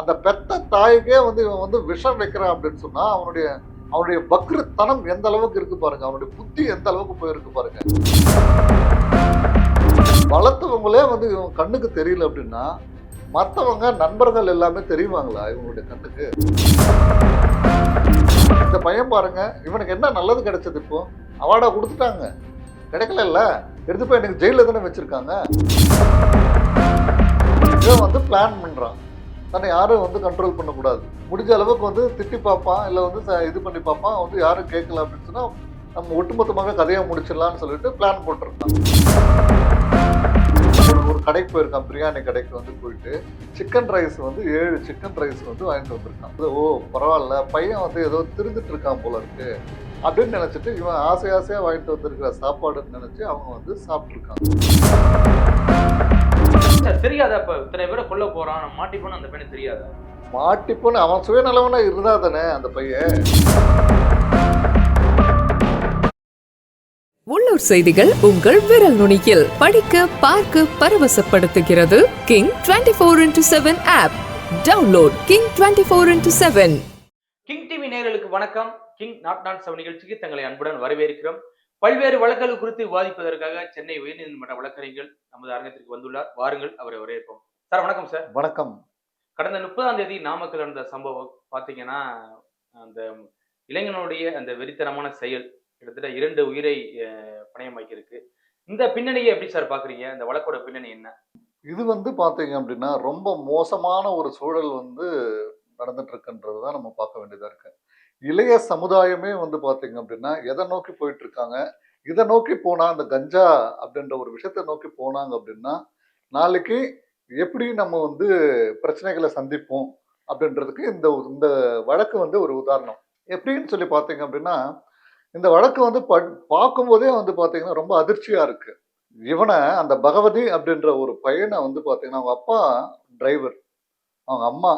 அந்த பெத்த தாய்க்கே வந்து இவன் வந்து விஷம் வைக்கிறான் அப்படின்னு சொன்னா அவனுடைய அவனுடைய பக்ருத்தனம் எந்த அளவுக்கு இருக்கு பாருங்க. அவனுடைய புத்தி எந்த அளவுக்கு போயிருக்கு பாருங்க. வளர்த்தவங்களே வந்து இவன் கண்ணுக்கு தெரியல அப்படின்னா மற்றவங்க நண்பர்கள் எல்லாமே தெரியுவாங்களா இவங்களுடைய கண்ணுக்கு? இந்த பையன் பாருங்க இவனுக்கு என்ன நல்லது கிடைச்சது இப்போ? அவார்டா கொடுத்துட்டாங்க. கிடைக்கல எடுத்து போய் எனக்கு ஜெயில தானே வச்சிருக்காங்க. இவன் வந்து பிளான் பண்றான். தன்னை யாரும் வந்து கண்ட்ரோல் பண்ணக்கூடாது. முடிஞ்ச அளவுக்கு வந்து திட்டி பார்ப்பான் இல்லை வந்து ச- இது பண்ணி பார்ப்பான் வந்து யாரும் கேட்கல அப்படின்னு சொன்னால் நம்ம ஒட்டுமொத்தமாக கதையை முடிச்சிடலாம்னு சொல்லிட்டு பிளான் போட்டிருக்கான் ஒரு- கடைக்கு போயிருக்கான் பிரியாணி கடைக்கு வந்து போயிட்டு சிக்கன் ரைஸ் வந்து ஏழு சிக்கன் ரைஸ் வந்து வாங்கிட்டு வந்திருக்கான். ஓ பரவாயில்ல பையன் வந்து ஏதோ திருந்துட்டு இருக்கான் போல இருக்கு அப்படின்னு நினச்சிட்டு இவன் ஆசை ஆசையாக வாங்கிட்டு வந்திருக்கிற சாப்பாடுன்னு நினச்சி அவங்க வந்து சாப்பிட்ருக்காங்க சார் தெரியாதா இப்ப? இத்தனை பேரை கொல்ல போறான். மாட்டி போன அந்த பையனுக்கு தெரியாதா? மாட்டிப்போன்னு அவன் சுயநலவனா இருந்தா தானே அந்த பையன். உள்ளூர் செய்திகள் உங்கள் விரல் நுனியில். படிக்க பார்க்க பரவசப்படுத்துகிறது King twenty four into seven app download King twenty four into seven King TV நேயர்களுக்கு வணக்கம். கிங் நாட் நாட் செவன் நிகழ்ச்சிக்கு தங்களை அன்புடன் வரவேற்கிறோம். பல்வேறு வழக்குகள் குறித்து விவாதிப்பதற்காக சென்னை உயர்நீதிமன்ற வழக்கறிஞர்கள் நமது அரங்கத்திற்கு வந்துள்ளார். வாருங்கள் அவரை வரவேற்போம். சார் வணக்கம் சார். வணக்கம். கடந்த முப்பதாம் தேதி நாமக்கல் நடந்த சம்பவம் பார்த்தீங்கன்னா அந்த இளைஞனுடைய அந்த வெறித்தனமான செயல் கிட்டத்தட்ட இரண்டு உயிரை அஹ், பணயம் வைக்கிருக்கு இந்த பின்னணியை எப்படி சார் பாக்குறீங்க? இந்த வழக்கோட பின்னணி என்ன? இது வந்து பாத்தீங்க அப்படின்னா ரொம்ப மோசமான ஒரு சூழல் வந்து நடந்துட்டு இருக்குன்றது தான் நம்ம பார்க்க வேண்டியதா இருக்கு. இளைய சமுதாயமே வந்து பார்த்தீங்க அப்படின்னா எதை நோக்கி போயிட்டு இருக்காங்க இதை நோக்கி போனா அந்த கஞ்சா அப்படின்ற ஒரு விஷயத்தை நோக்கி போனாங்க அப்படின்னா நாளைக்கு எப்படி நம்ம வந்து பிரச்சனைகளை சந்திப்போம் அப்படின்றதுக்கு இந்த இந்த வழக்கு வந்து ஒரு உதாரணம். எப்படின்னு சொல்லி பார்த்தீங்க அப்படின்னா இந்த வழக்கு வந்து ப- பார்க்கும்போதே வந்து பார்த்தீங்கன்னா ரொம்ப அதிர்ச்சியாக இருக்குது இவனை அந்த பகவதி அப்படின்ற ஒரு பையனை வந்து பார்த்தீங்கன்னா அவங்க அப்பா டிரைவர் அவங்க அம்மா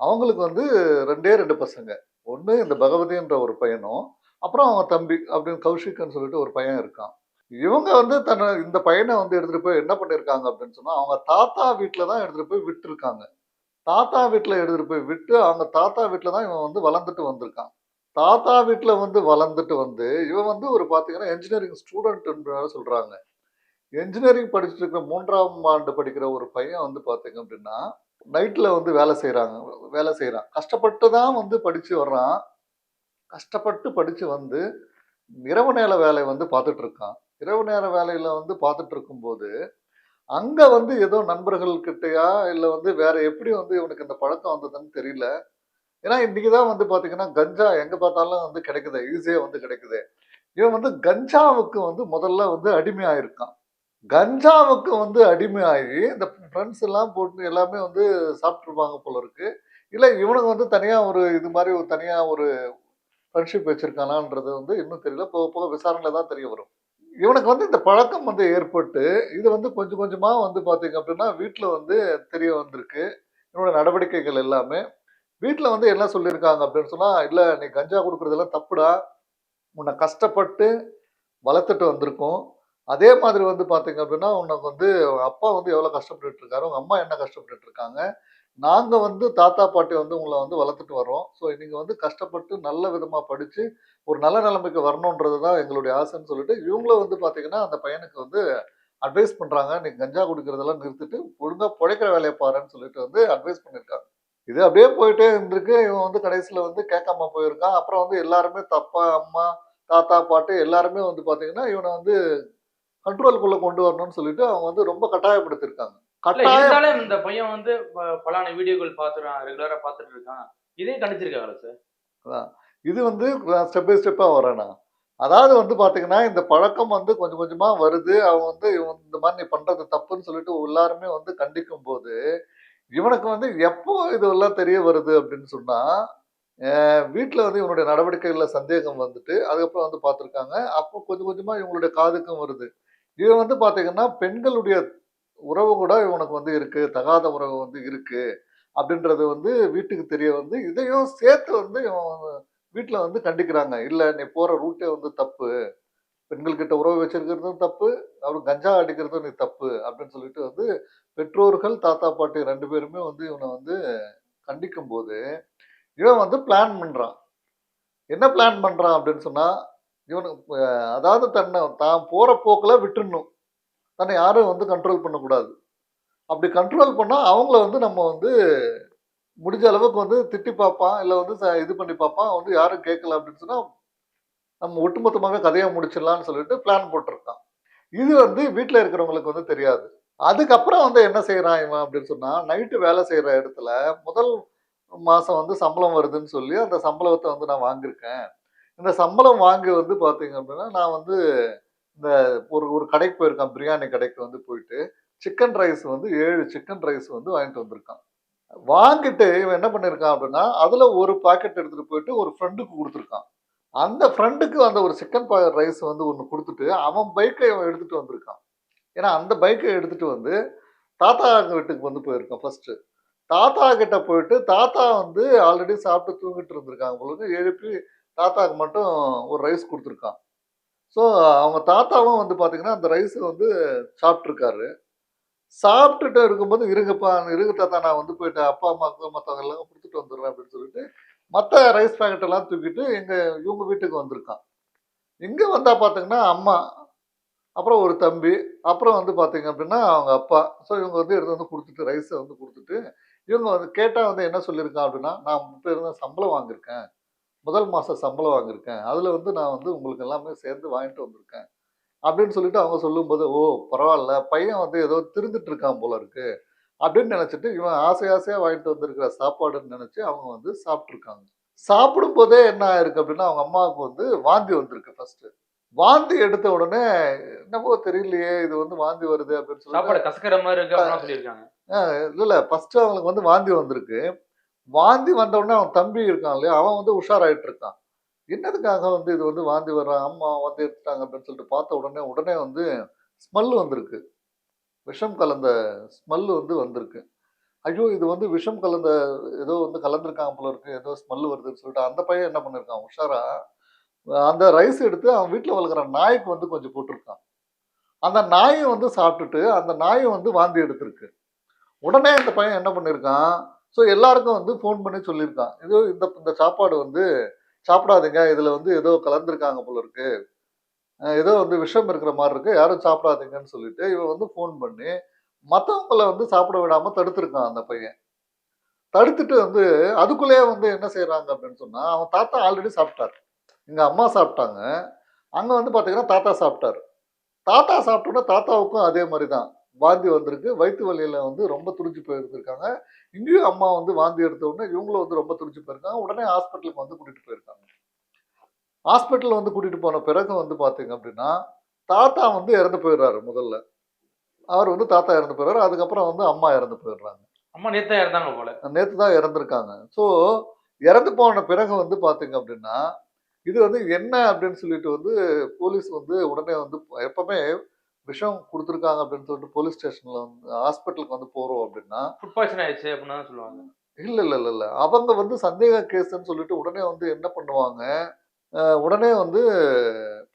அவங்களுக்கு வந்து ரெண்டே ரெண்டு பசங்க. ஒன்று இந்த பகவதின்ற ஒரு பையனும் அப்புறம் அவங்க தம்பி அப்படின்னு கௌஷிக்னு சொல்லிட்டு ஒரு பையன் இருக்கான். இவங்க வந்து தன்னை இந்த பையனை வந்து எடுத்துகிட்டு போய் என்ன பண்ணியிருக்காங்க அப்படின்னு சொன்னால் அவங்க தாத்தா வீட்டில் தான் எடுத்துகிட்டு போய் விட்டுருக்காங்க. தாத்தா வீட்டில் எடுத்துகிட்டு போய் விட்டு அவங்க தாத்தா வீட்டில் தான் இவன் வந்து வளர்ந்துட்டு வந்திருக்கான். தாத்தா வீட்டில் வந்து வளர்ந்துட்டு வந்து இவன் வந்து ஒரு பார்த்தீங்கன்னா என்ஜினியரிங் ஸ்டூடெண்ட்டுன்ற சொல்கிறாங்க என்ஜினியரிங் படிச்சுட்டு இருக்கிற மூன்றாம் ஆண்டு படிக்கிற ஒரு பையன் வந்து பார்த்தீங்க அப்படின்னா நைட்டில் வந்து வேலை செய்கிறாங்க வேலை செய்கிறான் கஷ்டப்பட்டு தான் வந்து படித்து வர்றான். கஷ்டப்பட்டு படித்து வந்து இரவு நேர வேலை வந்து பார்த்துட்ருக்கான் இரவு நேர வேலையில் வந்து பார்த்துட்டு இருக்கும்போது அங்கே வந்து ஏதோ நண்பர்கள்கிட்டயா இல்லை வந்து வேற எப்படி வந்து இவனுக்கு இந்த பழக்கம் வந்ததுன்னு தெரியல. ஏன்னா இன்றைக்கி தான் வந்து பார்த்தீங்கன்னா கஞ்சா எங்கே பார்த்தாலும் வந்து கிடைக்குது ஈஸியாக வந்து கிடைக்குது. இவன் வந்து கஞ்சாவுக்கு வந்து முதல்ல வந்து அடிமையாயிருக்கான். கஞ்சாவுக்கு வந்து அடிமையாகி இந்த ஃப்ரெண்ட்ஸ் எல்லாம் போட்டு எல்லாமே வந்து சாப்பிட்ருப்பாங்க போல இருக்கு. இல்லை இவனுக்கு வந்து தனியாக ஒரு இது மாதிரி ஒரு தனியாக ஒரு ஃப்ரெண்ட்ஷிப் வச்சிருக்கானான்றது வந்து இன்னும் தெரியல. போக போக விசாரணையில் தான் தெரிய வரும். இவனுக்கு வந்து இந்த பழக்கம் வந்து ஏற்பட்டு இது வந்து கொஞ்சம் கொஞ்சமாக வந்து பார்த்தீங்க அப்படின்னா வீட்டில் வந்து தெரிய வந்திருக்கு. இவனோட நடவடிக்கைகள் எல்லாமே. வீட்டில் வந்து என்ன சொல்லியிருக்காங்க அப்படின்னு சொன்னால் இல்லை நீ கஞ்சா கொடுக்குறதெல்லாம் தப்புடா. உன்னை கஷ்டப்பட்டு வளர்த்துட்டு வந்திருக்கோம். அதே மாதிரி வந்து பார்த்தீங்க அப்படின்னா உனக்கு வந்து அப்பா வந்து எவ்வளோ கஷ்டப்பட்டுட்டு இருக்காரு உங்கள் அம்மா என்ன கஷ்டப்பட்டு இருக்காங்க நாங்கள் வந்து தாத்தா பாட்டி வந்து உங்களை வந்து வளர்த்துட்டு வரோம் ஸோ நீங்கள் வந்து கஷ்டப்பட்டு நல்ல விதமாக படித்து ஒரு நல்ல நிலைமைக்கு வரணுன்றது தான் எங்களுடைய ஆசைன்னு சொல்லிட்டு இவங்களும் வந்து பார்த்தீங்கன்னா அந்த பையனுக்கு வந்து அட்வைஸ் பண்ணுறாங்க நீ கஞ்சா குடிக்கிறதெல்லாம் நிறுத்திட்டு ஒழுங்காக பிழைக்கிற வேலையை பாருன்னு சொல்லிட்டு வந்து அட்வைஸ் பண்ணியிருக்காங்க இது அப்படியே போயிட்டே இருந்திருக்கு. இவன் வந்து கடைசியில் வந்து கேட்காம போயிருக்கான். அப்புறம் வந்து எல்லாருமே தப்பா அம்மா தாத்தா பாட்டு எல்லாருமே வந்து பார்த்தீங்கன்னா இவனை வந்து கண்ட்ரோலுக்குள்ள கொண்டு வரணும்னு சொல்லிட்டு அவங்க வந்து ரொம்ப கட்டாயப்படுத்திருக்காங்க. கட்டாயம் இந்த பையன் வந்து பலான வீடியோக்கள் பார்த்துறான் ரெகுலரா பார்த்துட்டு இருக்கான். இதையும் கணிச்சிருக்காங்களா சார் இது வந்து ஸ்டெப் பை ஸ்டெப்பாக வரேனா அதாவது வந்து பார்த்தீங்கன்னா இந்த பழக்கம் வந்து கொஞ்சம் கொஞ்சமாக வருது. அவன் வந்து இவன் இந்த மாதிரி நீ பண்ணுறது தப்புன்னு சொல்லிட்டு எல்லாருமே வந்து கண்டிக்கும் போது இவனுக்கு வந்து எப்போ இதெல்லாம் தெரிய வருது அப்படின்னு சொன்னால் வீட்டில் வந்து இவனுடைய நடவடிக்கைகளில் சந்தேகம் வந்துட்டு அதுக்கப்புறம் வந்து பார்த்துருக்காங்க அப்போ கொஞ்சம் கொஞ்சமாக இவங்களுடைய காதுக்கும் வருது. இவன் வந்து பார்த்தீங்கன்னா பெண்களுடைய உறவு கூட இவனுக்கு வந்து இருக்கு தகாத உறவு வந்து இருக்கு அப்படின்றது வந்து வீட்டுக்கு தெரிய வந்து இதையும் சேர்த்து வந்து இவன் வீட்டில் வந்து கண்டிக்கிறாங்க. இல்லை நீ போகிற ரூட்டே வந்து தப்பு. பெண்கள்கிட்ட உறவு வச்சிருக்கிறதும் தப்பு அவரு கஞ்சா அடிக்கிறதும் நீ தப்பு அப்படின்னு சொல்லிட்டு வந்து பெற்றோர்கள் தாத்தா பாட்டி ரெண்டு பேருமே வந்து இவனை வந்து கண்டிக்கும் போது இவன் வந்து பிளான் பண்ணுறான் என்ன பிளான் பண்ணுறான் அப்படின்னு சொன்னால் இவனுக்கு அதாவது தன்னை தான் போகிற போக்கில் விட்டுடணும் தன்னை யாரும் வந்து கண்ட்ரோல் பண்ணக்கூடாது. அப்படி கண்ட்ரோல் பண்ணால் அவங்கள வந்து நம்ம வந்து முடிஞ்ச அளவுக்கு வந்து திட்டி பார்ப்பான் இல்லை வந்து ச- இது பண்ணி பார்ப்பான் வந்து யாரும் கேட்கல அப்படின்னு சொன்னால் நம்ம ஒட்டுமொத்தமாகவே கதையை முடிச்சிடலாம்னு சொல்லிட்டு பிளான் போட்டிருக்கான். இது வந்து வீட்டில் இருக்கிறவங்களுக்கு வந்து தெரியாது. அதுக்கப்புறம் வந்து என்ன செய்கிறான் இவன் அப்படின்னு சொன்னால் நைட்டு வேலை செய்கிற இடத்துல முதல் மாதம் வந்து சம்பளம் வருதுன்னு சொல்லி அந்த சம்பளத்தை வந்து நான் வாங்கியிருக்கேன். இந்த சம்பளம் வாங்க வந்து பார்த்தீங்க அப்படின்னா நான் வந்து இந்த ஒரு ஒரு கடைக்கு போயிருக்கான் பிரியாணி கடைக்கு வந்து போயிட்டு சிக்கன் ரைஸ் வந்து ஏழு சிக்கன் ரைஸ் வந்து வாங்கிட்டு வந்திருக்கான். வாங்கிட்டு இவன் என்ன பண்ணியிருக்கான் அப்படின்னா அதில் ஒரு பாக்கெட் எடுத்துகிட்டு போயிட்டு ஒரு ஃப்ரெண்டுக்கு கொடுத்துருக்கான். அந்த ஃப்ரெண்டுக்கு அந்த ஒரு சிக்கன் ரைஸ் வந்து ஒன்று கொடுத்துட்டு அவன் பைக்கை இவன் எடுத்துகிட்டு வந்திருக்கான். ஏன்னா அந்த பைக்கை எடுத்துகிட்டு வந்து தாத்தா வீட்டுக்கு வந்து போயிருக்கான் ஃபஸ்ட்டு தாத்தா கிட்ட போயிட்டு தாத்தா வந்து ஆல்ரெடி சாப்பிட்டு தூங்கிட்டு இருந்திருக்காங்க பொழுது எழுப்பி தாத்தாவுக்கு மட்டும் ஒரு ரைஸ் கொடுத்துருக்கான். ஸோ அவங்க தாத்தாவும் வந்து பார்த்தீங்கன்னா அந்த ரைஸை வந்து சாப்பிட்ருக்காரு சாப்பிட்டுட்டு இருக்கும்போது இருங்கப்பா இருங்க தாத்தா நான் வந்து போயிட்டு அப்பா அம்மாவுக்கு மற்றவங்க எல்லாம் கொடுத்துட்டு வந்துடுறேன் அப்படின்னு சொல்லிட்டு மற்ற ரைஸ் பேக்கெட் எல்லாம் தூக்கிட்டு எங்கள் இவங்க வீட்டுக்கு வந்திருக்கான். இங்கே வந்தால் பார்த்தீங்கன்னா அம்மா அப்புறம் ஒரு தம்பி அப்புறம் வந்து பார்த்தீங்க அப்படின்னா அவங்க அப்பா. ஸோ இவங்க வந்து எடுத்து வந்து கொடுத்துட்டு ரைஸை வந்து கொடுத்துட்டு இவங்க வந்து கேட்டால் வந்து என்ன சொல்லியிருக்கான் அப்படின்னா நான் முப்பது சம்பளம் வாங்கியிருக்கேன். முதல் மாசம் சம்பளம் வாங்கியிருக்கேன். அதுல வந்து நான் வந்து உங்களுக்கு எல்லாமே சேர்ந்து வாங்கிட்டு வந்திருக்கேன். அப்படின்னு சொல்லிட்டு அவங்க சொல்லும்போது ஓ பரவாயில்ல. பையன் வந்து ஏதோ திருந்துட்டு இருக்கான் போல இருக்கு. அப்படின்னு நினைச்சிட்டு இவன் ஆசை ஆசையா வாங்கிட்டு வந்திருக்கிற சாப்பாடுன்னு நினைச்சு அவங்க வந்து சாப்பிட்ருக்காங்க சாப்பிடும் போதே என்ன ஆயிருக்கு அப்படின்னா அவங்க அம்மாவுக்கு வந்து வாந்தி வந்திருக்கு ஃபர்ஸ்ட் வாந்தி எடுத்த உடனே என்னவோ தெரியலையே இது வந்து வாந்தி வருது. அப்படின்னு சாப்பாடு கசக்கிற மாதிரி இருக்கு இல்ல இல்ல. ஃபர்ஸ்ட் அவங்களுக்கு வந்து வாந்தி வந்திருக்கு. வாந்தி வந்த உடனே அவன் தம்பி இருக்கான் இல்லையா? அவன் வந்து உஷாராயிட்டு இருக்கான். என்னதுக்காக வந்து இது வந்து வாந்தி வர்றான் அம்மா வந்து எடுத்துட்டாங்க அப்படின்னு சொல்லிட்டு பார்த்த உடனே உடனே வந்து ஸ்மெல் வந்திருக்கு. விஷம் கலந்த ஸ்மெல் வந்து வந்திருக்கு. ஐயோ இது வந்து விஷம் கலந்த ஏதோ வந்து கலந்துருக்காங்க போல இருக்கு ஏதோ ஸ்மெல் வருதுன்னு சொல்லிட்டு அந்த பையன் என்ன பண்ணிருக்கான்? உஷாரா அந்த ரைஸ் எடுத்து அவன் வீட்டில் வளர்க்குற நாய்க்கு வந்து கொஞ்சம் போட்டிருக்கான். அந்த நாயை வந்து சாப்பிட்டுட்டு அந்த நாயை வந்து வாந்தி எடுத்திருக்கு. உடனே அந்த பையன் என்ன பண்ணியிருக்கான் ஸோ எல்லாருக்கும் வந்து ஃபோன் பண்ணி சொல்லியிருக்கான். இது இந்த இந்த சாப்பாடு வந்து சாப்பிடாதீங்க. இதில் வந்து ஏதோ கலந்துருக்காங்க போல இருக்கு. ஏதோ வந்து விஷம் இருக்கிற மாதிரி இருக்கு. யாரும் சாப்பிடாதீங்கன்னு சொல்லிட்டு இவன் வந்து ஃபோன் பண்ணி மற்றவங்கள வந்து சாப்பிட விடாமல் தடுத்திருக்கான் அந்த பையன். தடுத்துட்டு வந்து அதுக்குள்ளேயே வந்து என்ன செய்கிறாங்க அப்படின்னு சொன்னால் அவன் தாத்தா ஆல்ரெடி சாப்பிட்டாரு. எங்கள் அம்மா சாப்பிட்டாங்க. அங்கே வந்து பார்த்தீங்கன்னா தாத்தா சாப்பிட்டாரு. தாத்தா சாப்பிட்டோன்னா தாத்தாவுக்கும் அதே மாதிரி தான் வாந்தி வந்திருக்கு. வயிற்று வலியில வந்து ரொம்ப துடிச்சு போயிருந்திருக்காங்க. இங்கேயும் அம்மா வந்து வாந்தி எடுத்த உடனே இவங்களும் வந்து ரொம்ப துடிச்சு போயிருக்காங்க. உடனே ஹாஸ்பிட்டலுக்கு வந்து கூட்டிட்டு போயிருக்காங்க. ஹாஸ்பிட்டல் வந்து கூட்டிட்டு போன பிறகு வந்து பாத்தீங்க அப்படின்னா தாத்தா வந்து இறந்து போயிடுறாரு முதல்ல. அவர் வந்து தாத்தா இறந்து போயிடுறாரு. அதுக்கப்புறம் வந்து அம்மா இறந்து போயிடுறாங்க. அம்மா நேத்தா இருந்தாங்க போல. நேற்று தான் இறந்துருக்காங்க. ஸோ இறந்து போன பிறகு வந்து பார்த்தீங்க அப்படின்னா இது வந்து என்ன அப்படின்னு சொல்லிட்டு வந்து போலீஸ் வந்து உடனே வந்து எப்பவுமே விஷம் கொடுத்துருக்காங்க அப்படின்னு சொல்லிட்டு போலீஸ் ஸ்டேஷன்ல வந்து ஹாஸ்பிட்டலுக்கு வந்து போறோம் அப்படின்னா ஃபுட் பாய்சன் ஆயிடுச்சு அப்படின்னு சொல்லுவாங்க. இல்ல இல்ல இல்ல இல்ல. அவங்க வந்து சந்தேக கேஸ்ன்னு சொல்லிட்டு உடனே வந்து என்ன பண்ணுவாங்க உடனே வந்து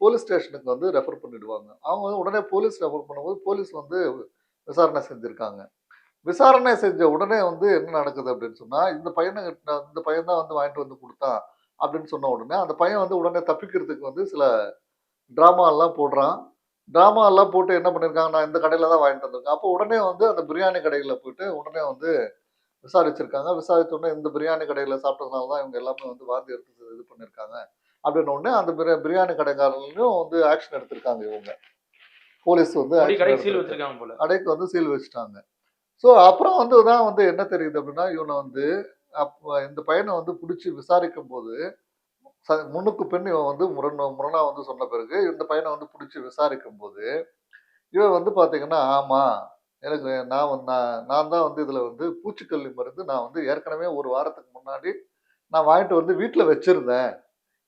போலீஸ் ஸ்டேஷனுக்கு வந்து ரெஃபர் பண்ணிடுவாங்க. அவங்க வந்து உடனே போலீஸ் ரெஃபர் பண்ணும்போது போலீஸ் வந்து விசாரணை செஞ்சிருக்காங்க. விசாரணை செஞ்ச உடனே வந்து என்ன நடக்குது அப்படின்னு சொன்னா இந்த பையனை இந்த பையன் தான் வந்து வாங்கிட்டு வந்து கொடுத்தான் அப்படின்னு சொன்ன உடனே அந்த பையன் வந்து உடனே தப்பிக்கிறதுக்கு வந்து சில டிராமா எல்லாம் போடுறான். டிராமா எல்லாம் போட்டு என்ன பண்ணிருக்காங்க நான் இந்த கடையில தான் வாங்கிட்டு வந்திருக்கேன் அப்போ உடனே வந்து அந்த பிரியாணி கடையில போயிட்டு உடனே வந்து விசாரிச்சிருக்காங்க. விசாரிச்ச உடனே இந்த பிரியாணி கடையில சாப்பிட்டதுனால தான் இவங்க எல்லாமே வந்து வாந்தி எடுத்து இது பண்ணிருக்காங்க அப்படின்னு உடனே அந்த பிரி- பிரியாணி கடைக்காரங்களையும் வந்து ஆக்ஷன் எடுத்திருக்காங்க இவங்க. போலீஸ் வந்து கடைக்கு சீல் எடுத்திருக்காங்க. வச்சிருக்காங்க போல. கடைக்கு வந்து சீல் வச்சுட்டாங்க. ஸோ அப்புறம் வந்து தான் வந்து என்ன தெரியுது அப்படின்னா இவனை வந்து அப்போ இந்த பையனை வந்து பிடிச்சி விசாரிக்கும் போது ச- முன்னுக்கு பெண் இவன் வந்து முரண் முரணாக வந்து சொன்ன பிறகு இந்த பையனை வந்து பிடிச்சி விசாரிக்கும் போது இவன் வந்து பார்த்தீங்கன்னா ஆமாம் எனக்கு நான் வந்து நான் நான் தான் வந்து இதில் வந்து பூச்சிக்கல்லி மருந்து நான் வந்து ஏற்கனவே ஒரு வாரத்துக்கு முன்னாடி நான் வாங்கிட்டு வந்து வீட்டில் வச்சுருந்தேன்.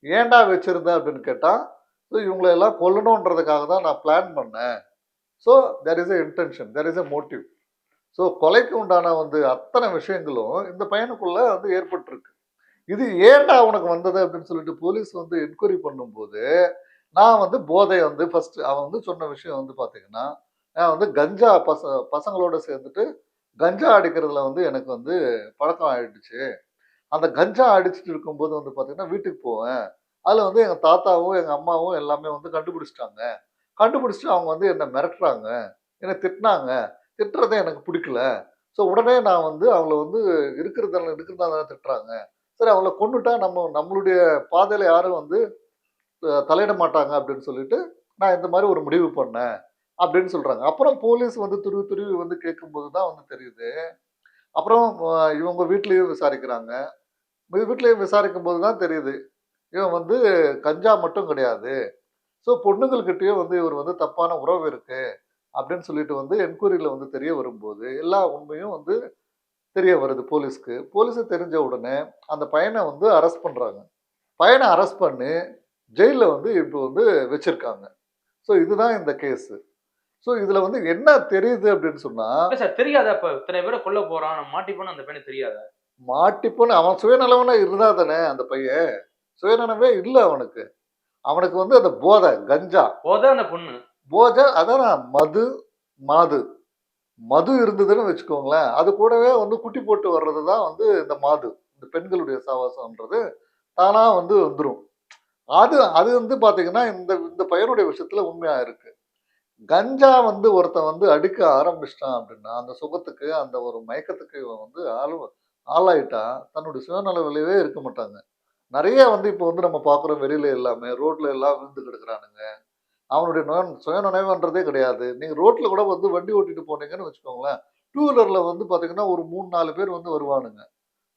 ஏன்டா வச்சுருந்தேன்? அப்படின்னு கேட்டால் ஸோ இவங்களை எல்லாம் கொல்லணுன்றதுக்காக தான் நான் பிளான் பண்ணேன். So there is a intention there is a motive so கொலைக்கு உண்டான வந்து அத்தனை விஷயங்களும் இந்த பையனுக்குள்ளே வந்து ஏற்பட்டிருக்கு. இது ஏன்டா உனக்கு வந்தது அப்படின்னு சொல்லிட்டு போலீஸ் வந்து என்கொயரி பண்ணும்போது நான் வந்து போதை வந்து ஃபர்ஸ்ட் அவன் வந்து சொன்ன விஷயம் வந்து பார்த்தீங்கன்னா நான் வந்து கஞ்சா பச பசங்களோட சேர்ந்துட்டு கஞ்சா அடிக்கிறதுல வந்து எனக்கு வந்து பழக்கம் ஆயிடுச்சு. அந்த கஞ்சா அடிச்சுட்டு இருக்கும்போது வந்து பார்த்தீங்கன்னா வீட்டுக்கு போவேன். அதில் வந்து எங்கள் தாத்தாவும் எங்கள் அம்மாவும் எல்லாமே வந்து கண்டுபிடிச்சிட்டாங்க. கண்டுபிடிச்சிட்டு அவங்க வந்து என்னை மிரட்டுறாங்க. என்னை திட்டினாங்க. திட்டுறதே எனக்கு பிடிக்கல. ஸோ உடனே நான் வந்து அவங்கள வந்து இருக்கிறதால இருக்கிறதால திட்டுறாங்க. சரி அவங்கள கொண்டுட்டா நம்ம நம்மளுடைய பாதையில் யாரும் வந்து தலையிட மாட்டாங்க அப்படின்னு சொல்லிட்டு நான் இந்த மாதிரி ஒரு முடிவு பண்ணேன் அப்படின்னு சொல்கிறாங்க அப்புறம் போலீஸ் வந்து துருவி துருவி வந்து கேட்கும்போது தான் வந்து தெரியுது. அப்புறம் இவங்க வீட்லேயும் விசாரிக்கிறாங்க. வீட்லேயும் விசாரிக்கும் போது தான் தெரியுது. இவன் வந்து கஞ்சா மட்டும் கிடையாது. ஸோ பொண்ணுங்கள்கிட்டயும் வந்து இவர் வந்து தப்பான உறவு இருக்குது அப்படின்னு சொல்லிட்டு வந்து என்கொயரியில் வந்து தெரிய வரும்போது எல்லா உண்மையும் வந்து தெரிய வருது போலீஸ்க்கு. போலீஸு தெரிஞ்ச உடனே அந்த பையனை வந்து அரெஸ்ட் பண்ணுறாங்க பையனை அரெஸ்ட் பண்ணி ஜெயிலில் வந்து இப்போ வந்து வச்சிருக்காங்க. ஸோ இதுதான் இந்த கேஸு. ஸோ இதில் வந்து என்ன தெரியுது அப்படின்னு சொன்னால் சார் தெரியாதா? இப்ப இத்தனை பேரை கொல்ல நான் மாட்டிப்போன்னு அந்த பையனுக்கு தெரியாதா? மாட்டிப்போன்னு அவன் சுயநலவனா இருந்தா தானே அந்த பையன்? சுயநலமே இல்லை அவனுக்கு. அவனுக்கு வந்து அந்த போதை கஞ்சா. போத அந்த பொண்ணு. போதை அதான் மது மாது. மது இருந்ததுன்னு வச்சுக்கோங்களேன். அது கூடவே வந்து குட்டி போட்டு வர்றது தான் வந்து இந்த மாது. இந்த பெண்களுடைய சாவாசம்ன்றது தானா வந்து வந்துடும் அது அது வந்து பார்த்தீங்கன்னா இந்த இந்த பையனுடைய விஷயத்தில் உண்மையாக இருக்கு. கஞ்சா வந்து ஒருத்தன் வந்து அடிக்க ஆரம்பிச்சிட்டான் அப்படின்னா அந்த சுகத்துக்கு அந்த ஒரு மயக்கத்துக்கு இவன் வந்து ஆளு ஆளாயிட்டா தன்னுடைய சுயநலவிலேயே இருக்க மாட்டாங்க. நிறைய வந்து இப்போ வந்து நம்ம பார்க்குறோம் வெளியில எல்லாமே ரோட்ல எல்லாம் விழுந்து கிடக்குறானுங்க. அவனுடைய நோய் சுயநினைவுன்றதே கிடையாது. நீங்கள் ரோட்டில் கூட வந்து வண்டி ஓட்டிட்டு போனீங்கன்னு வச்சுக்கோங்களேன். டூ வீலரில் வந்து பார்த்தீங்கன்னா ஒரு மூணு நாலு பேர் வந்து வருவானுங்க.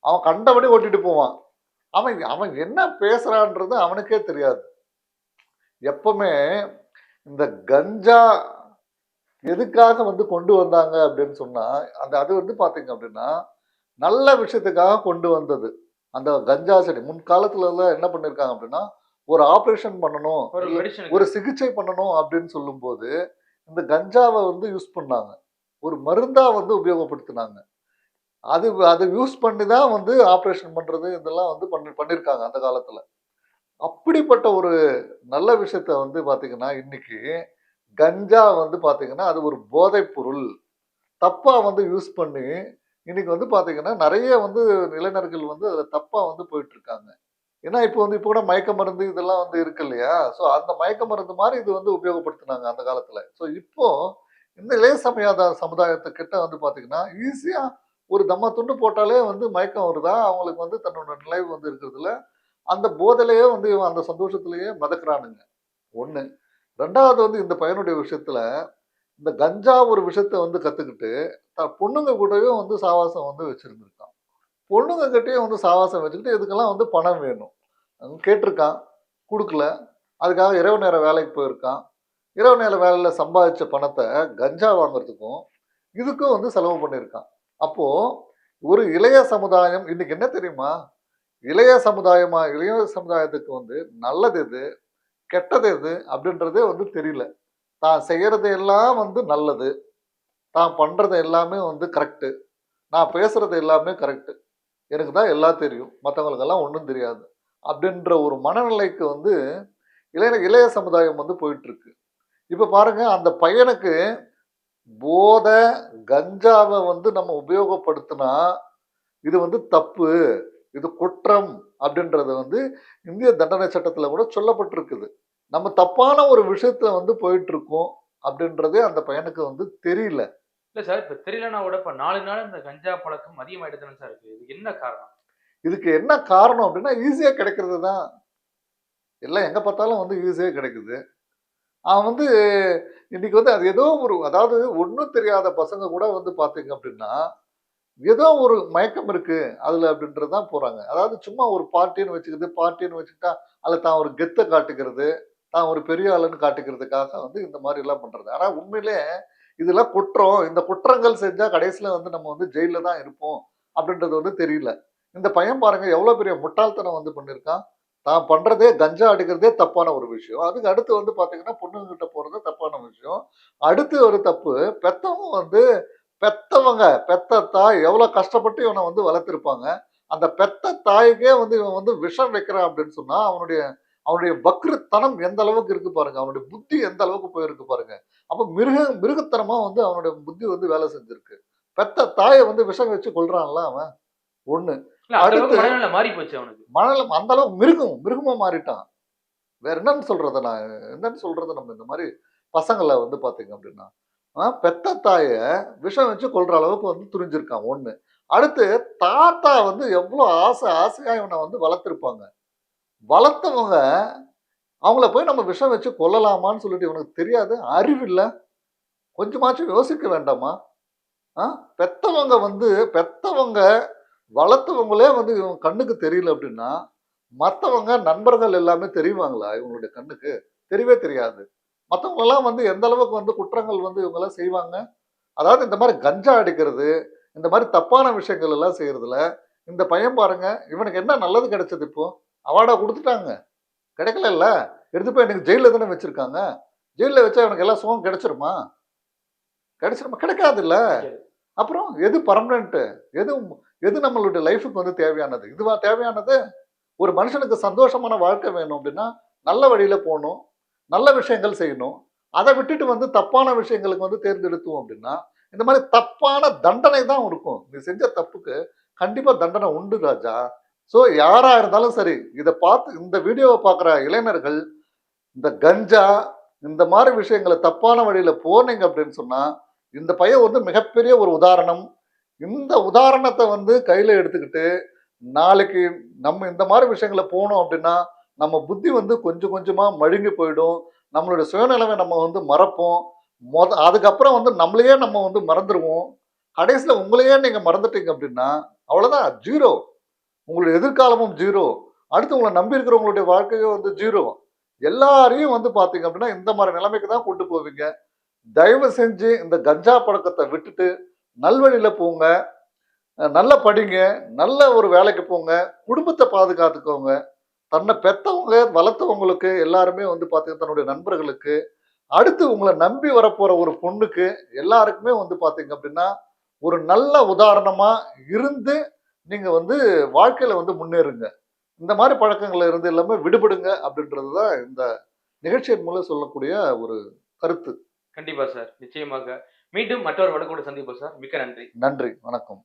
அவன் கண்டபடி ஓட்டிட்டு போவான். அவன் அவன் என்ன பேசுகிறான்றது அவனுக்கே தெரியாது. எப்பவுமே இந்த கஞ்சா எதுக்காக வந்து கொண்டு வந்தாங்க அப்படின்னு சொன்னால் அந்த அது வந்து பார்த்தீங்க அப்படின்னா நல்ல விஷயத்துக்காக கொண்டு வந்தது. அந்த கஞ்சா செடி. முன்காலத்துலலாம் என்ன பண்ணியிருக்காங்க அப்படின்னா ஒரு ஆபரேஷன் பண்ணணும் ஒரு சிகிச்சை பண்ணணும் அப்படின்னு சொல்லும்போது இந்த கஞ்சாவை வந்து யூஸ் பண்ணாங்க. ஒரு மருந்தா வந்து உபயோகப்படுத்தினாங்க. அது அதை யூஸ் பண்ணி தான் வந்து ஆப்ரேஷன் பண்றது இதெல்லாம் வந்து பண்ணி பண்ணியிருக்காங்க அந்த காலத்துல. அப்படிப்பட்ட ஒரு நல்ல விஷயத்த வந்து பாத்தீங்கன்னா இன்னைக்கு கஞ்சா வந்து பாத்தீங்கன்னா அது ஒரு போதைப் பொருள். தப்பா வந்து யூஸ் பண்ணி இன்னைக்கு வந்து பாத்தீங்கன்னா நிறைய வந்து இளைஞர்கள் வந்து அதுல தப்பா வந்து போயிட்டு இருக்காங்க. ஏன்னா இப்போ வந்து இப்போ கூட மயக்க மருந்து இதெல்லாம் வந்து இருக்கு இல்லையா? ஸோ அந்த மயக்க மருந்து மாதிரி இது வந்து உபயோகப்படுத்தினாங்க அந்த காலத்தில். ஸோ இப்போ இந்த இளைய சமயாத சமுதாயத்துக்கிட்ட வந்து பார்த்தீங்கன்னா ஈஸியாக ஒரு தம்ம துண்டு போட்டாலே வந்து மயக்கம் வருதா? அவங்களுக்கு வந்து தன்னோட நிலைவு வந்து இருக்கிறதுல அந்த போதையிலேயே வந்து இவன் அந்த சந்தோஷத்திலேயே மிதக்குறானுங்க. ஒன்று ரெண்டாவது வந்து இந்த பையனுடைய விஷயத்தில் இந்த கஞ்சா ஒரு விஷயத்த வந்து கற்றுக்கிட்டு த பொண்ணுங்க கூடயும் வந்து சாவாசம் வந்து வச்சுருந்துருக்கான். பொண்ணுங்கக்கிட்டே வந்து சாவாசம் வச்சுக்கிட்டு இதுக்கெல்லாம் வந்து பணம் வேணும்? கேட்டிருக்கான் கொடுக்கல. அதுக்காக இரவு நேரம் வேலைக்கு போயிருக்கான். இரவு நேர வேலையில் சம்பாதிச்ச பணத்தை கஞ்சா வாங்குறதுக்கும் இதுக்கும் வந்து செலவு பண்ணியிருக்கான். அப்போது ஒரு இளைய சமுதாயம் இன்னைக்கு என்ன தெரியுமா? இளைய சமுதாயமா இளைய சமுதாயத்துக்கு வந்து நல்லது எது? கெட்டது எது? அப்படின்றதே வந்து தெரியல. தான் செய்யறது எல்லாம் வந்து நல்லது. தான் பண்ணுறது எல்லாமே வந்து கரெக்டு நான் பேசுறது எல்லாமே கரெக்டு எனக்கு தான் எல்லாம் தெரியும். மற்றவங்களுக்கெல்லாம் ஒன்றும் தெரியாது. அப்படின்ற ஒரு மனநிலைக்கு வந்து இளைய இளைய சமுதாயம் வந்து போயிட்டுருக்கு. இப்போ பாருங்கள் அந்த பையனுக்கு போதை கஞ்சாவை வந்து நம்ம உபயோகப்படுத்தினா இது வந்து தப்பு இது குற்றம் அப்படின்றது வந்து இந்திய தண்டனை சட்டத்தில் கூட சொல்லப்பட்டிருக்குது. நம்ம தப்பான ஒரு விஷயத்துல வந்து போயிட்டுருக்கோம் அப்படின்றதே அந்த பையனுக்கு வந்து தெரியல. இல்லை சார் இப்போ தெரியலனா கூட இப்போ நாலு நாள் இந்த கஞ்சா பழக்கம் அதிகமாயிட்டு சார் இருக்கு. இது என்ன காரணம்? இதுக்கு என்ன காரணம் அப்படின்னா ஈஸியாக கிடைக்கிறது தான். எல்லாம் எங்கே பார்த்தாலும் வந்து ஈஸியாக கிடைக்குது. அவன் வந்து இன்னைக்கு வந்து அது ஏதோ ஒரு அதாவது ஒன்றும் தெரியாத பசங்க கூட வந்து பார்த்தீங்க அப்படின்னா ஏதோ ஒரு மயக்கம் இருக்கு அதுல அப்படின்றது தான் போறாங்க. அதாவது சும்மா ஒரு பார்ட்டின்னு வச்சுக்கிறது பார்ட்டின்னு வச்சுக்கிட்டா அதில் தான் ஒரு கெத்தை காட்டுக்கிறது தான் ஒரு பெரிய ஆளுன்னு காட்டுக்கிறதுக்காக வந்து இந்த மாதிரி எல்லாம் பண்றது. ஆனா உண்மையிலே இதெல்லாம் குற்றம் இந்த குற்றங்கள் செஞ்சா கடைசியில வந்து நம்ம வந்து ஜெயில தான் இருப்போம் அப்படின்றது வந்து தெரியல. இந்த பையன் பாருங்க எவ்வளவு பெரிய முட்டாள்தனம் வந்து பண்ணியிருக்கான் தான் பண்றதே கஞ்சா அடிக்கிறதே தப்பான ஒரு விஷயம். அதுக்கு அடுத்து வந்து பாத்தீங்கன்னா பொண்ணுங்க கிட்ட போறது தப்பான விஷயம். அடுத்து ஒரு தப்பு பெத்தவங்க வந்து பெத்தவங்க பெத்த தாய் எவ்வளவு கஷ்டப்பட்டு இவனை வந்து வளர்த்திருப்பாங்க. அந்த பெத்த தாய்க்கே வந்து இவன் வந்து விஷம் வைக்கிறான் அப்படின்னு சொன்னா அவனுடைய அவனுடைய வக்ரத்தனம் எந்த அளவுக்கு இருக்கு பாருங்க அவனுடைய புத்தி எந்த அளவுக்கு போயிருக்கு பாருங்க. அப்ப மிருக மிருகத்தனமா வந்து அவனுடைய புத்தி வந்து வேலை செஞ்சிருக்கு. பெத்த தாயை வந்து விஷம் வச்சு கொல்றான்ல அவன்? ஒண்ணு. அடுத்து- மாறி போச்சு அவனுக்கு. மணல் அந்த அளவுக்கு மிருகம் மிருகமா மாறிட்டான். வேற என்னன்னு சொல்றது நான் என்னன்னு சொல்றது நம்ம இந்த மாதிரி பசங்களை வந்து பாத்தீங்க அப்படின்னா பெத்த தாய விஷம் வச்சு கொல்ற அளவுக்கு வந்து துணிஞ்சிருக்கான் ஒண்ணு. அடுத்து தாத்தா வந்து எவ்வளவு ஆசை ஆசையா இவனை வந்து வளர்த்துருப்பாங்க. வளர்த்தவங்க அவங்கள போய் நம்ம விஷம் வச்சு கொல்லலாமான்னு சொல்லிட்டு இவனுக்கு தெரியாது அறிவில்ல. கொஞ்சமாச்சும் யோசிக்க வேண்டாமா? ஆ? பெத்தவங்க வந்து பெத்தவங்க வளர்த்தவங்களே வந்து இவங்க கண்ணுக்கு தெரியல அப்படின்னா மற்றவங்க நண்பர்கள் எல்லாமே தெரியுவாங்களா இவங்களுடைய கண்ணுக்கு? தெரியவே தெரியாது. மற்றவங்களெல்லாம் வந்து எந்த அளவுக்கு வந்து குற்றங்கள் வந்து இவங்கெல்லாம் செய்வாங்க? அதாவது இந்த மாதிரி கஞ்சா அடிக்கிறது இந்த மாதிரி தப்பான விஷயங்கள் எல்லாம் செய்யறதுல இந்த பையன் பாருங்க இவனுக்கு என்ன நல்லது கிடைச்சது இப்போ? அவார்டா கொடுத்துட்டாங்க. கிடைக்கல இல்ல எடுத்து போய் எனக்கு ஜெயில தானே வச்சிருக்காங்க. ஜெயில வச்சா இவனுக்கு எல்லாம் சுகம் கிடைச்சிருமா? கிடைச்சிருமா? கிடைக்காது. இல்ல அப்புறம் எது பர்மனன்ட் எது எது நம்மளுடைய லைஃபுக்கு வந்து தேவையானது? இதுவா தேவையானது? ஒரு மனுஷனுக்கு சந்தோஷமான வாழ்க்கை வேணும் அப்படின்னா நல்ல வழியில போகணும். நல்ல விஷயங்கள் செய்யணும். அதை விட்டுட்டு வந்து தப்பான விஷயங்களுக்கு வந்து தேர்ந்தெடுத்தோம் அப்படின்னா இந்த மாதிரி தப்பான தண்டனை தான் இருக்கும். நீ செஞ்ச தப்புக்கு கண்டிப்பா தண்டனை உண்டு ராஜா. ஸோ யாராக இருந்தாலும் சரி இதை பார்த்து இந்த வீடியோவை பார்க்குற இளைஞர்கள் இந்த கஞ்சா இந்த மாதிரி விஷயங்களை தப்பான வழியில் போனீங்க அப்படின்னு சொன்னால் இந்த பையன் வந்து மிகப்பெரிய ஒரு உதாரணம். இந்த உதாரணத்தை வந்து கையில் எடுத்துக்கிட்டு நாளைக்கு நம்ம இந்த மாதிரி விஷயங்களை போனோம் அப்படின்னா நம்ம புத்தி வந்து கொஞ்சம் கொஞ்சமாக மழுங்கி போயிடும். நம்மளுடைய சுயநிலைமை நம்ம வந்து மறப்போம். மொத அதுக்கப்புறம் வந்து நம்மளையே நம்ம வந்து மறந்துடுவோம் கடைசியில் உங்களையே நீங்கள் மறந்துட்டீங்க அப்படின்னா அவ்வளோதான் ஜீரோ உங்களுடைய எதிர்காலமும் ஜீரோ அடுத்து உங்களை நம்பி இருக்கிறவங்களுடைய வாழ்க்கையும் வந்து ஜீரோ எல்லாரையும் வந்து பார்த்தீங்க அப்படின்னா இந்த மாதிரி நிலைமைக்கு தான் கொண்டு போவீங்க. தயவு செஞ்சு இந்த கஞ்சா பழக்கத்தை விட்டுட்டு நல்வழியில் போங்க. நல்ல படிங்க. நல்ல ஒரு வேலைக்கு போங்க. குடும்பத்தை பாதுகாத்துக்கோங்க. தன்னை பெத்தவங்க வளர்த்தவங்களுக்கு எல்லாருமே வந்து பார்த்தீங்கன்னா தன்னுடைய நண்பர்களுக்கு அடுத்து உங்களை நம்பி வரப்போற ஒரு பொண்ணுக்கு எல்லாருக்குமே வந்து பார்த்தீங்க அப்படின்னா ஒரு நல்ல உதாரணமாக இருந்து நீங்க வந்து வாழ்க்கையில வந்து முன்னேறுங்க. இந்த மாதிரி பழக்கங்கள்ல இருந்து எல்லாமே விடுபடுங்க அப்படின்றது தான் இந்த நிகழ்ச்சியின் மூலம் சொல்லக்கூடிய ஒரு கருத்து. கண்டிப்பா சார். நிச்சயமாக. மீண்டும் மற்றொரு வழக்கோடு சந்திப்போம் சார். மிக்க நன்றி. நன்றி. வணக்கம்.